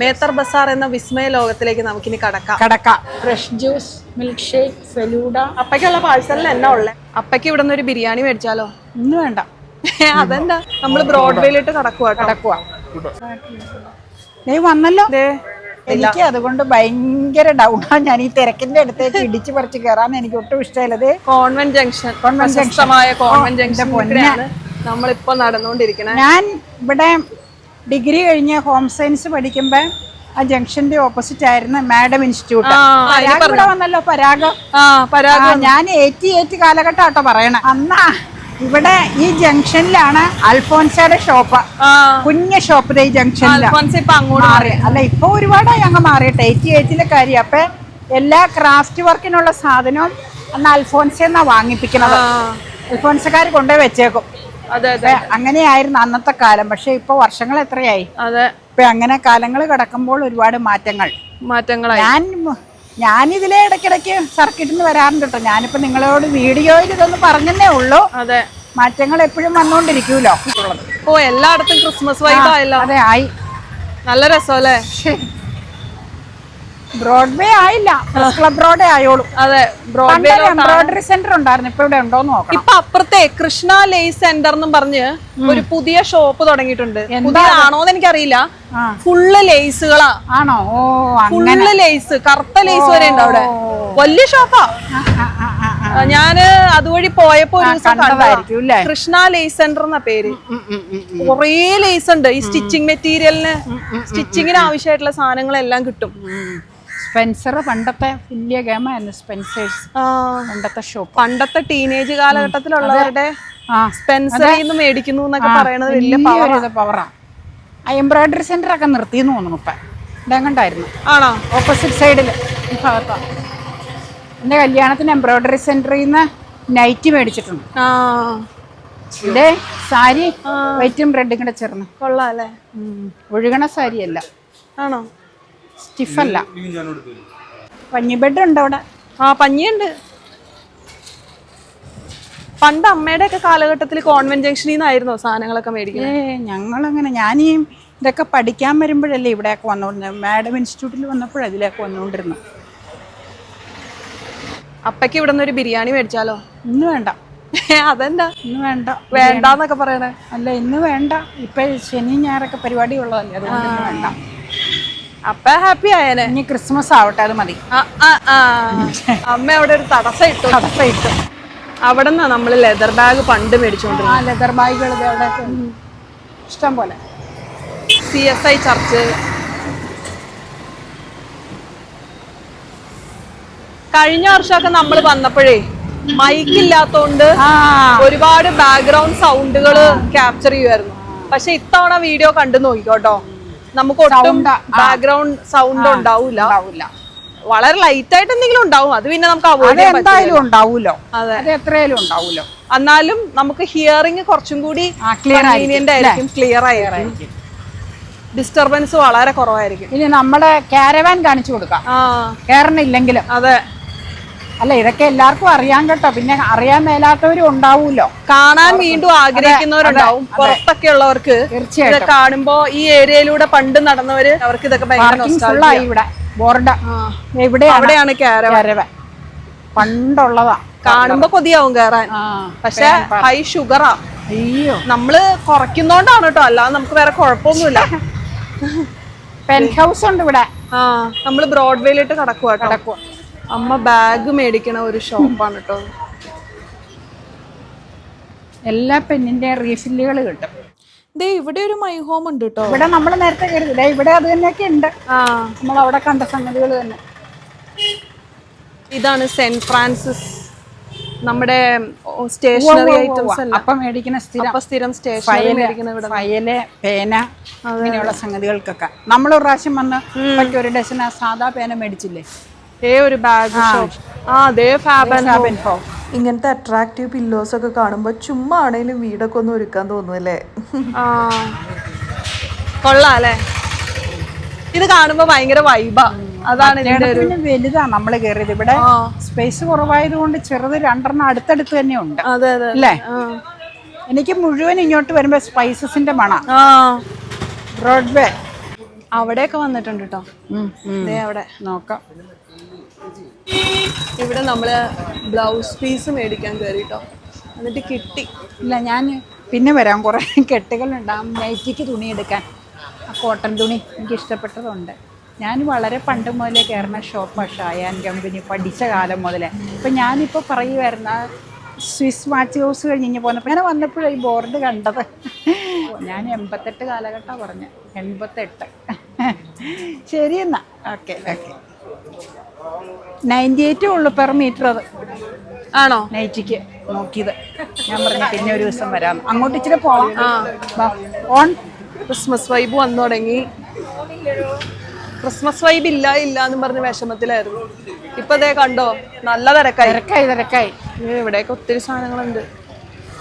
മേത്തർ ബസാർ എന്ന വിസ്മയ ലോകത്തിലേക്ക് നമുക്കിനി കടക്കാം. കടക്കാം. Fresh juice milk shake falooda അപ്പയ്ക്കുള്ള പാഴ്സലിൽ എന്നാ ഉള്ളേ? അപ്പയ്ക്ക് ഇവിടെ നിന്ന് ഒരു ബിരിയാണി മേടിച്ചാലോ? ഇന്ന് വേണ്ട. അതെന്താ? നമ്മൾ ബ്രോഡ്വേയിലിട്ട് കടക്കുക കടക്കുക നീ വന്നല്ലോ. ദേ, എനിക്ക് അതുകൊണ്ട് ഭയങ്കര ഡൗട്ടാണ് ഞാൻ ഈ തിരക്കിന്റെ അടുത്തേക്ക് ഇടിച്ചു പറിച്ച് കയറാൻ എനിക്ക് ഒട്ടും ഇഷ്ടമില്ലത് convent junction convent junction. Convent junction നമ്മളിപ്പോ നടന്നുകൊണ്ടിരിക്കണം. ഞാൻ ഇവിടെ ഡിഗ്രി കഴിഞ്ഞ് ഹോം സയൻസ് പഠിക്കുമ്പോൾ ആ ജംഗ്ഷന്റെ ഓപ്പോസിറ്റ് ആയിരുന്നു മാഡം ഇൻസ്റ്റിറ്റ്യൂട്ട്. പരാഗ് ഇവിടെ വന്നല്ലോ പരാഗം. ഞാൻ എയ്റ്റി എയ്റ്റ് കാലഘട്ടം ആട്ടോ പറയണേ. അന്നാ ഇവിടെ ഈ ജംഗ്ഷനിലാണ് അൽഫോൻസയുടെ ഷോപ്പ്. കുഞ്ഞ ഷോപ്പ് ഈ ജംഗ്ഷനിലാണ് മാറി. അല്ല ഇപ്പൊ ഒരുപാടായി അങ്ങ് മാറിയിട്ട് എയ്റ്റി എയ്റ്റിലെ കാര്യം. അപ്പൊ എല്ലാ ക്രാഫ്റ്റ് വർക്കിനുള്ള സാധനവും അന്ന് അൽഫോൻസെന്നാ വാങ്ങിപ്പിക്കണത്. അൽഫോൻസക്കാർ കൊണ്ടുപോയി വെച്ചേക്കും. അങ്ങനെയായിരുന്നു അന്നത്തെ കാലം. പക്ഷെ ഇപ്പൊ വർഷങ്ങൾ എത്രയായി? അതെ. ഇപ്പൊ അങ്ങനെ കാലങ്ങൾ കിടക്കുമ്പോൾ ഒരുപാട് മാറ്റങ്ങൾ. മാറ്റങ്ങൾ ഞാൻ ഞാനിതിലെ ഇടയ്ക്കിടയ്ക്ക് സർക്കിട്ടിൽ നിന്ന് വരാറുണ്ട് കേട്ടോ. ഞാനിപ്പോ നിങ്ങളോട് വീഡിയോയിൽ ഇതൊന്ന് പറഞ്ഞതേ ഉള്ളൂ. അതെ. മാറ്റങ്ങൾ എപ്പോഴും വന്നോണ്ടിരിക്കൂലോ? ഓ എല്ലായിടത്തും ക്രിസ്മസ് വൈബ് ആയല്ലോ. അതെ ആയി. നല്ല രസമല്ലേ? ബ്രോഡ്വേ ആയില്ല. ക്ലബ് റോഡേ ആയോളൂ. അതെ ബ്രോഡ്വേ എംബ്രോയിഡറി സെന്റർ ഉണ്ടായിരുന്നു. ഇപ്പൊ ഇവിടെ ഉണ്ടോന്ന് നോക്കാം ഇപ്പൊ അപ്പുറത്തെ കൃഷ്ണ ലേസ് സെന്റർ എന്ന് പറഞ്ഞ് ഒരു പുതിയ ഷോപ്പ് തുടങ്ങിയിട്ടുണ്ട്. പുതിയതാണോന്ന് എനിക്കറിയില്ല. ഫുള്ള് ലേസുകളാ ആണോ? ഓ ഫുള്ള് ലേസ് കറുത്ത ലേസ് വരെ ഉണ്ട് അവിടെ. വലിയ ഷോപ്പാ. ഞാൻ അതുവഴി പോയപ്പോ ഒരു ദിവസം കണ്ടതായിരിക്കും കൃഷ്ണ ലേസ് സെന്റർ എന്ന പേര്. കുറേ ലേസ് ഉണ്ട്. ഈ സ്റ്റിച്ചിങ് മെറ്റീരിയലിന് സ്റ്റിച്ചിങ്ങിന് ആവശ്യമായിട്ടുള്ള സാധനങ്ങളെല്ലാം കിട്ടും. സ്പെൻസർ പണ്ടത്തെ വലിയ ഗെയിമായിരുന്നു സ്പെൻസേഴ്സ് പണ്ടത്തെ ഷോപ്പ് പണ്ടത്തെ ടീനേജ് കാലഘട്ടത്തിലുള്ളവരുടെ സ്പെൻസറിന്ന് മേടിക്കുന്നു എന്നൊക്കെ പറയണത് വലിയ പവർ വലിയൊരു ആ എംബ്രോയിഡറി സെന്റർ ഒക്കെ നിർത്തിയെന്ന് തോന്നുന്നു ഇപ്പൊ. ഇതെങ്ങണ്ടായിരുന്നു? ആണോ? ഓപ്പോസിറ്റ് സൈഡിൽ ഈ ഭാഗത്താ എന്റെ കല്യാണത്തിന് എംബ്രോയിഡറി സെന്ററിൽ നിന്ന് നൈറ്റ് മേടിച്ചിട്ടുണ്ട്. ഇതേ സാരി വൈറ്റും റെഡും കൂടെ ചേർന്ന്. കൊള്ളാം അല്ലേ. ഒഴുകണ സാരിയല്ല. ആണോ? സ്റ്റിഫല്ല പഞ്ഞി ബെഡ് ഉണ്ട് അവിടെ? ആ പഞ്ഞിയുണ്ട്. പണ്ട് അമ്മയുടെ ഒക്കെ കാലഘട്ടത്തിൽ കോൺവെന്റ് ജംഗ്ഷനിൽ നിന്നായിരുന്നോ സാധനങ്ങളൊക്കെ മേടിക്കുന്നത്? ഏ ഞങ്ങളങ്ങനെ ഞാനീ ഇതൊക്കെ പഠിക്കാൻ വരുമ്പോഴല്ലേ ഇവിടെയൊക്കെ വന്നുകൊണ്ടിരുന്നത് മാഡം ഇൻസ്റ്റിറ്റ്യൂട്ടിൽ വന്നപ്പോൾ അതിലേക്ക് വന്നുകൊണ്ടിരുന്നു അപ്പയ്ക്ക് ഇവിടെ നിന്ന് ഒരു ബിരിയാണി മേടിച്ചാലോ? ഇന്ന് വേണ്ട. അതെന്താ? ഇന്ന് വേണ്ട. വേണ്ടെന്നൊക്കെ പറയണേ. അല്ല ഇന്ന് വേണ്ട. ഇപ്പൊ ശനി ഞായറൊക്കെ പരിപാടി ഉള്ളതല്ലേ അതുകൊണ്ട് ഇന്ന് വേണ്ട. അപ്പ ഹാപ്പി ആയനെ. ഇനി ക്രിസ്മസ് ആവട്ടെ അത് മതി. അമ്മ അവിടെ ഒരു തടസ്സം ഇട്ടു. തടസ്സം ഇട്ടു. അവിടെ നിന്നാ നമ്മൾ ലെതർ ബാഗ് പണ്ട് മേടിച്ചോണ്ടിരുന്നത് ആ ലെതർ ബാഗുകൾ അവിടെ ഇഷ്ടം പോലെ. സി എസ് ഐ ചർച്ച് കഴിഞ്ഞ വർഷമൊക്കെ നമ്മൾ വന്നപ്പോഴേ മൈക്ക് ഇല്ലാത്തോണ്ട് ഒരുപാട് ബാക്ക്ഗ്രൗണ്ട് സൗണ്ടുകൾ ക്യാപ്ചർ ചെയ്യുമായിരുന്നു പക്ഷെ ഇത്തവണ വീഡിയോ കണ്ടു നോക്കിക്കോട്ടോ നമുക്ക് ഒട്ടും ബാക്ക്ഗ്രൗണ്ട് സൗണ്ട് ഉണ്ടാവൂല. ഉണ്ടാവില്ല വളരെ ലൈറ്റ് ആയിട്ട് എന്തെങ്കിലും ഉണ്ടാവും. അത് പിന്നെ നമുക്ക് അവോയ്ഡ് എന്തായാലും ഉണ്ടാവൂലോ? അതെ. എത്രയായാലും ഉണ്ടാവൂലോ? എന്നാലും നമുക്ക് ഹിയറിംഗ് കുറച്ചും കൂടി ആയിരിക്കും, ക്ലിയർ ആയിരിക്കും ഡിസ്റ്റർബൻസ് വളരെ കുറവായിരിക്കും. ഇനി നമ്മുടെ കാരവാൻ കാണിച്ചു കൊടുക്കാം. ആ. കയറണില്ലെങ്കിലും അതെ. അല്ല ഇതൊക്കെ എല്ലാവർക്കും അറിയാൻ കേട്ടോ. പിന്നെ അറിയാൻ മേലാത്തവരും ഉണ്ടാവൂലോ? കാണാൻ വീണ്ടും ആഗ്രഹിക്കുന്നവരുണ്ടാവും. പുറത്തൊക്കെ ഉള്ളവർക്ക് തീർച്ചയായിട്ടും. കാണുമ്പോ ഈ ഏരിയയിലൂടെ പണ്ട് നടന്നവര് അവർക്ക് ഇതൊക്കെ ഫുള്ളായി ഇവിടെ. ബോർഡ് എവിടെ എവിടെയാണ്? അവിടെയാണ് കാരവ കാരവാൻ പണ്ടുള്ളതാ. കാണുമ്പോ കൊതിയാവും കേറാൻ. പക്ഷെ ഹൈ ഷുഗറാ അയ്യോ. നമ്മൾ കുറയ്ക്കുന്നോണ്ടാണ് കേട്ടോ. അല്ലാതെ നമുക്ക് വേറെ കുഴപ്പമൊന്നുമില്ല. പെൻ ഹൗസ് ഉണ്ട് ഇവിടെ. ആ നമ്മൾ ബ്രോഡ്വേയിലിട്ട് കടക്കുക കേട്ടോ. കിടക്കുക അമ്മ ബാഗ് മേടിക്കണ ഒരു ഷോപ്പാണ് കേട്ടോ എല്ലാ പെണ്ണിന്റെ റീഫില്ലുകൾ കിട്ടും. ദേ ഇവിടെ ഒരു മൈ ഹോം ഉണ്ട് കേട്ടോ ഇവിടെ നമ്മൾ നേരത്തെ കരുതില്ല ഇവിടെ അത് തന്നെയൊക്കെ ഉണ്ട്. ആ. നമ്മൾ അവിടെ കണ്ട സംഗതികൾ തന്നെ. ഇതാണ് സെന്റ് ഫ്രാൻസിസ് നമ്മുടെ സ്റ്റേഷനറി ഐറ്റംസ് അല്ല? അപ്പം മേടിക്കുന്ന സ്ഥിരം. അപ്പൊ സ്ഥിരം സ്റ്റേഷനറി ഫയൽ പേന അങ്ങനെയുള്ള സംഗതികൾക്കൊക്കെ. നമ്മൾ ഒരു പ്രാവശ്യം വന്ന് മറ്റൊരു ഡസൻ ആ സാധാ പേന മേടിച്ചില്ലേ? ഏ ഒരു ബാഗ് ആ. അതേ ഫാബ് ആൻഡ് സാബൻ ഹോം ഇങ്ങനത്തെ അട്രാക്റ്റീവ് പില്ലോസ് ഒക്കെ കാണുമ്പോൾ ചുമ്മാ ആണെങ്കിലും വീടൊക്കെ ഒന്ന് ഒരുക്കാൻ തോന്നുമല്ലേ കൊള്ളാല്ലേ ഇത് കാണുമ്പോ ഭയങ്കര വൈബാ അതാണ് വലുതാണ് പിന്നെ നമ്മൾ കയറിയത് ഇവിടെ സ്പേസ് കുറവായത് കൊണ്ട് ചെറുത് രണ്ടെണ്ണം അടുത്തടുത്ത് തന്നെ ഉണ്ട് അല്ലേ? എനിക്ക് മുഴുവൻ ഇങ്ങോട്ട് വരുമ്പോ സ്പൈസസിന്റെ മണ. ബ്രോഡ്വേ അവിടെയൊക്കെ വന്നിട്ടുണ്ട് കേട്ടോ അവിടെ. നോക്കാം. ഇവിടെ നമ്മൾ ബ്ലൗസ് പീസ് മേടിക്കാൻ കയറിട്ടോ എന്നിട്ട് കിട്ടി. ഇല്ല ഞാൻ പിന്നെ വരാം. കുറേ കെട്ടുകളുണ്ടാവും നൈറ്റിക്ക് തുണി എടുക്കാൻ. ആ കോട്ടൺ തുണി എനിക്ക് ഇഷ്ടപ്പെട്ടതുണ്ട്. ഞാൻ വളരെ പണ്ട് മുതലേ കയറുന്ന ഷോപ്പാണ് ഷായാൻ കമ്പനി പഠിച്ച കാലം മുതലേ. അപ്പം ഞാനിപ്പോൾ പറയുമായിരുന്ന സ്വിസ് വാച്ച് ഹൗസ് കഴിഞ്ഞ് പോന്നപ്പോൾ ഞാൻ വന്നപ്പോഴാണ് ഈ ബോർഡ് കണ്ടത്. ഞാൻ എൺപത്തെട്ട് കാലഘട്ടമാണ് പറഞ്ഞത് എൺപത്തെട്ട്. ശരി എന്നാ. Okay okay. നയന്റി എയ്റ്റേ ഉള്ളു പെർ മീറ്റർ അത്. ആണോ? നൈറ്റിക്ക് നോക്കിയത്. ഞാൻ പറഞ്ഞു പിന്നെ ഒരു ദിവസം വരാം. അങ്ങോട്ട് ഇച്ചിരി പോവാം ഓൺ. ക്രിസ്മസ് വൈബ് വന്നു തുടങ്ങി. ക്രിസ്മസ് വൈബ് ഇല്ല ഇല്ല എന്ന് പറഞ്ഞ് വിഷമത്തിലായിരുന്നു. ഇപ്പൊ ദേ കണ്ടോ നല്ല തിരക്കായി. തിരക്കായി തിരക്കായി. ഇവിടെയൊക്കെ ഒത്തിരി സാധനങ്ങളുണ്ട്.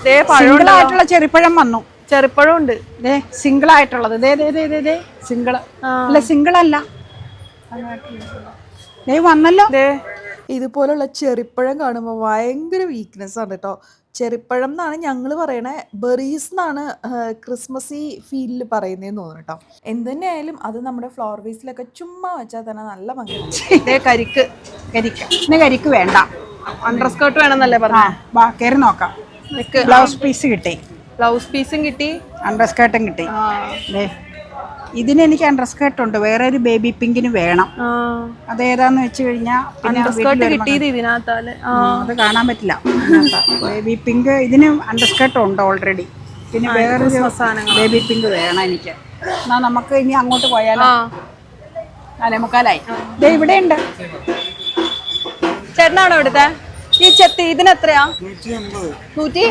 ദേ പഴം ചെറുപ്പഴം വന്നു. ചെറുപ്പഴം ഉണ്ട്. ദേ സിംഗിൾ ആയിട്ടുള്ളത്. ദേ സിംഗിൾ അല്ല സിംഗിൾ അല്ല. വന്നല്ലോ. ഇതുപോലുള്ള ചെറിപ്പഴം കാണുമ്പോൾ ഭയങ്കര വീക്ക്നെസ് ആണ് കേട്ടോ ചെറിപ്പഴം എന്നാണ് ഞങ്ങൾ പറയണേ ബെറീസ് എന്നാണ് ക്രിസ്മസ് ഫീലിൽ പറയുന്നതെന്ന് തോന്നുന്നു കേട്ടോ എന്തുതന്നെയായാലും അത് നമ്മുടെ ഫ്ലോർ വേസിലൊക്കെ ചുമ്മാ വെച്ചാൽ തന്നെ നല്ല ഭംഗിയാണ്. കരിക്ക്. കരിക്ക. ഇന്ന് കരിക്ക് വേണ്ട. അണ്ടർ സ്കേർട്ട് വേണമെന്നല്ലേ പറഞ്ഞു? കയറി നോക്കാം. ബ്ലൗസ് പീസ് കിട്ടി. ബ്ലൗസ് പീസും കിട്ടി. അണ്ടർ സ്കേർട്ടും കിട്ടി. ഇതിന് എനിക്ക് അണ്ടർസ്കേർട്ട് ഉണ്ട് വേറെ ഒരു ബേബി പിങ്കിന് വേണം. അതേതാന്ന് വെച്ച് കഴിഞ്ഞാൽ കിട്ടിയത് ഇതിനകത്താൽ. അത് കാണാൻ പറ്റില്ല. ബേബി പിങ്ക് ഇതിന് അണ്ടർസ്കേർട്ട് ഉണ്ട് ഓൾറെഡി പിന്നെ വേറൊരു ബേബി പിങ്ക് വേണം എനിക്ക്. എന്നാ നമുക്ക് ഇനി അങ്ങോട്ട് പോയാലോ? നാലേമുക്കാലായി നാലേ മുക്കാലായി. ദേ ഇവിടെ ഉണ്ട് ചേട്ടനാണോ ഇവിടുത്തെ? ഈ ചെത്തി ഇതിനെത്രയാ? നൂറ്റി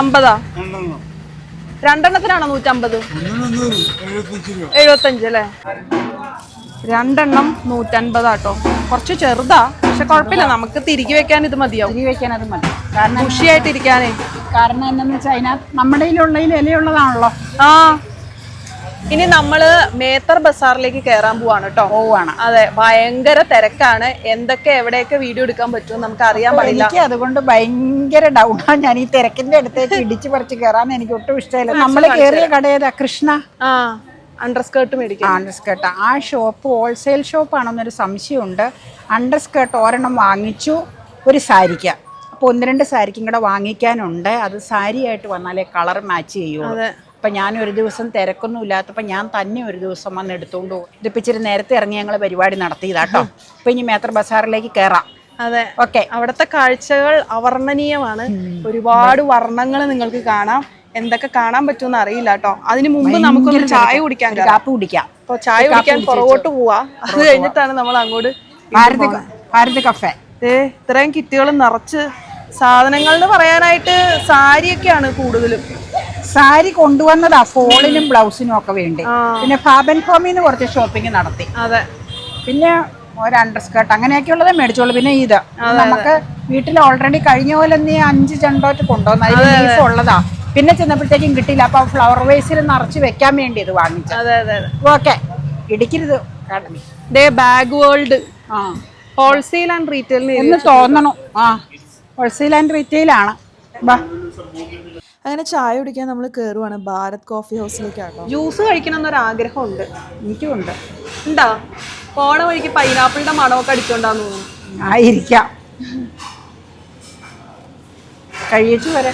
അമ്പതാ. രണ്ടെണ്ണത്തിനാണോ നൂറ്റമ്പത്? എഴുപത്തഞ്ച് അല്ലേ? രണ്ടെണ്ണം നൂറ്റൻപതാട്ടോ. കുറച്ച് ചെറുതാ പക്ഷെ കുഴപ്പമില്ല. നമുക്ക് തിരികെ വെക്കാൻ ഇത് മതിയാവും. തിരികെ വെക്കാൻ അത് മതി. കാരണം ഖുഷിയായിട്ടിരിക്കാനേ കാരണം എന്താന്ന് വെച്ചാൽ അതിനകത്ത് നമ്മുടെ കയ്യിലുള്ളതിൽ ഇലയുള്ളതാണല്ലോ. ആ. ഇനി നമ്മൾ മേത്തർ ബസാറിലേക്ക് കയറാൻ പോവാണ് കേട്ടോ പോവാണ്. അതെ ഭയങ്കര തിരക്കാണ്. എന്തൊക്കെ എവിടെയൊക്കെ വീഡിയോ എടുക്കാൻ പറ്റും നമുക്ക് അറിയാൻ പാടില്ല. എനിക്ക് അതുകൊണ്ട് ഭയങ്കര ഡൗട്ടാണ് ഞാൻ ഈ തിരക്കിന്റെ അടുത്തേക്ക് ഇടിച്ചു പറിച്ച് കയറാൻ എനിക്ക് ഒട്ടും ഇഷ്ടമില്ല. നമ്മൾ കയറിയ കടയേതാ കൃഷ്ണ? ആ അണ്ടർ സ്കേർട്ട് മേടിക്കാം. അണ്ടർ സ്കേർട്ട് ആ ഷോപ്പ് ഹോൾസെയിൽ ഷോപ്പ് ആണെന്നൊരു സംശയമുണ്ട്. അണ്ടർസ്കേർട്ട് ഒരെണ്ണം വാങ്ങിച്ചു. ഒരു സാരിക്ക. അപ്പോൾ ഒന്ന് രണ്ട് സാരിക്കും കൂടെ വാങ്ങിക്കാനുണ്ട്. അത് സാരിയായിട്ട് വന്നാലേ കളർ മാച്ച് ചെയ്യുള്ളൂ. അപ്പം ഞാൻ ഒരു ദിവസം തിരക്കൊന്നും ഇല്ലാത്തപ്പോൾ ഞാൻ തന്നെ ഒരു ദിവസം വന്ന് എടുത്തുകൊണ്ട് പോകും. ഇതിപ്പോൾ ഇച്ചിരി നേരത്തെ ഇറങ്ങി ഞങ്ങൾ പരിപാടി നടത്തിയതാട്ടോ. ഇപ്പം ഇനി മേത്ര ബസാറിലേക്ക് കയറാം അതെ. ഓക്കെ. അവിടുത്തെ കാഴ്ചകൾ അവർണനീയമാണ്. ഒരുപാട് വർണങ്ങൾ നിങ്ങൾക്ക് കാണാം. എന്തൊക്കെ കാണാൻ പറ്റുമെന്ന് അറിയില്ല കേട്ടോ. അതിന് മുമ്പ് നമുക്കൊന്ന് ചായ കുടിക്കാൻ കാപ്പ് കുടിക്കാം. അപ്പോൾ ചായ കുടിക്കാൻ പുറകോട്ട് പോവാ. അത് കഴിഞ്ഞിട്ടാണ് നമ്മൾ അങ്ങോട്ട് ഭാരത് ഭാരത് കഫേ. ദേ ഇത്രയും കിറ്റുകൾ നിറച്ച് സാധനങ്ങൾ എന്ന് പറയാനായിട്ട് സാരിയൊക്കെയാണ് കൂടുതലും. സാരി കൊണ്ടുവന്നതാ ഫോളിനും ബ്ലൗസിനും ഒക്കെ വേണ്ടി. പിന്നെ ഫാബൻ ഫോമിന്ന് കുറച്ച് ഷോപ്പിംഗ് നടത്തി. അതെ. പിന്നെ ഒരു അണ്ടർസ്കേർട്ട് അങ്ങനെയൊക്കെയുള്ളതേ മേടിച്ചോളൂ. പിന്നെ ഇത്. നമുക്ക് വീട്ടിൽ ഓൾറെഡി കഴിഞ്ഞ പോലെ നീ അഞ്ച് ചെണ്ടോറ്റ് കൊണ്ടുവന്നു അതിൽ ലീഫ് ഉള്ളതാ. പിന്നെ ചെന്നപ്പോഴത്തേക്കും കിട്ടിയില്ല. അപ്പൊ ഫ്ലവർ വേസിൽ നിറച്ച് വെക്കാൻ വേണ്ടി ഇത് വാങ്ങിച്ചു okay ഇടിക്കരുത്. Bag world wholesale and retail എന്ന് തോന്നണു. ആ. ഹോൾസെയിൽ ആൻഡ് റീറ്റെയിലാണ് അങ്ങനെ ചായ കുടിക്കാൻ നമ്മൾ കയറുവാണ് ഭാരത് കോഫി ഹൗസിലേക്കാട്ടോ ജ്യൂസ് കഴിക്കണം എന്നൊരു ആഗ്രഹമുണ്ട് എനിക്കുമുണ്ട്. ഉണ്ടോ? പോണ വഴിക്ക് പൈനാപ്പിളിന്റെ മണമൊക്കെ അടിച്ചോണ്ടാന്ന് തോന്നുന്നു. ആയിരിക്കാം കഴിച്ചു വരെ.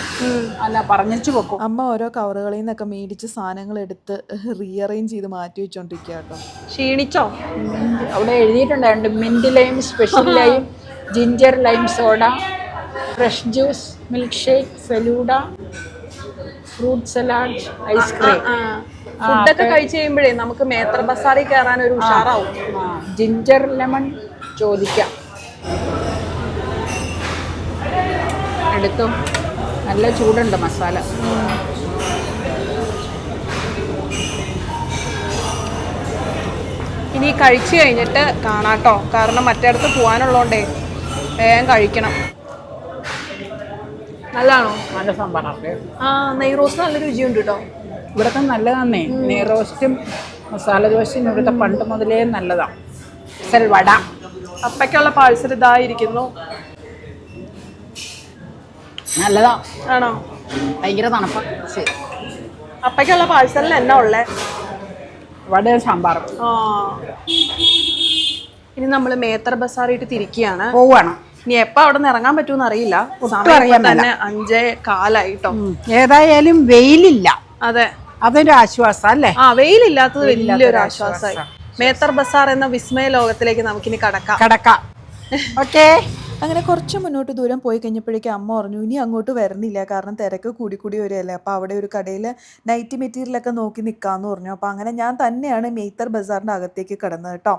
അല്ല പറഞ്ഞിച്ചു വെക്കും. അമ്മ ഓരോ കവറുകളിൽ നിന്നൊക്കെ മേടിച്ച് സാധനങ്ങൾ എടുത്ത് റീഅറേഞ്ച് ചെയ്ത് മാറ്റി വെച്ചോണ്ടിരിക്കുക കേട്ടോ ക്ഷീണിച്ചോ? അവിടെ എഴുതിയിട്ടുണ്ടായിരുന്നു mint lime special lime ginger lime soda fresh juice milkshake falooda fruit salad ice cream ഫുഡൊക്കെ കഴിച്ചു കഴിയുമ്പോഴേ നമുക്ക് മേത്ര ബസാറിൽ കയറാൻ ഒരു ഉഷാറാവും. ജിഞ്ചർ ലെമൺ ചോദിക്കാം. എടുത്തു? നല്ല ചൂടുണ്ട് മസാല. ഇനി കഴിച്ചു കഴിഞ്ഞിട്ട് കാണാട്ടോ. കാരണം മറ്റേടത്ത് പോകാനുള്ളതുകൊണ്ടേ വേഗം കഴിക്കണം. നല്ലതാണോ? നല്ല സാമ്പാറാണ്. ആ നെയ് റോസ്റ്റ് നല്ല രുചിയുണ്ട് കേട്ടോ ഇവിടുത്തെ നല്ലതാന്നേ. നെയ് റോസ്റ്റും മസാല ദോശയും ഇവിടുത്തെ പണ്ട് മുതലേ നല്ലതാണ് സെൽ വട അപ്പയ്ക്കുള്ള പാഴ്സൽ ഇതായിരിക്കുന്നു. നല്ലതാ. ആണോ? ഭയങ്കര തണുപ്പ. ശരി. അപ്പയ്ക്കുള്ള പാഴ്സലിൽ എന്നാ ഉള്ളേ? വട സാമ്പാർ. ആ. ഇനി നമ്മൾ മേത്തർ ബസാറായിട്ട് തിരിക്കുകയാണ്. പോവാണ്. ഇനി എപ്പോ അവിടെ നിന്ന് ഇറങ്ങാൻ പറ്റുമെന്ന് അറിയില്ല. സമയം തന്നെ അഞ്ചേ കാലായിട്ടോ. ഏതായാലും വെയിലില്ല. അതെ. അതൊരു ആശ്വാസം അല്ലേ? ആ വെയിലില്ലാത്തത് വലിയൊരു ആശ്വാസമായി മേത്തർ ബസാർ എന്ന വിസ്മയ ലോകത്തിലേക്ക് നമുക്കിനി കടക്കാം. കടക്കാം. ഓക്കേ. അങ്ങനെ കുറച്ച് മുന്നോട്ട് ദൂരം പോയി കഴിഞ്ഞപ്പോഴേക്കും അമ്മ പറഞ്ഞു ഇനി അങ്ങോട്ട് വരുന്നില്ല കാരണം തിരക്ക് കൂടി കൂടി വരികയല്ലേ. അപ്പോൾ അവിടെ ഒരു കടയിൽ നൈറ്റ് മെറ്റീരിയലൊക്കെ നോക്കി നിൽക്കാമെന്ന് പറഞ്ഞു. അപ്പോൾ അങ്ങനെ ഞാൻ തന്നെയാണ് മെയ്ത്തർ ബസാറിന്റെ അകത്തേക്ക് കിടന്നത് കേട്ടോ.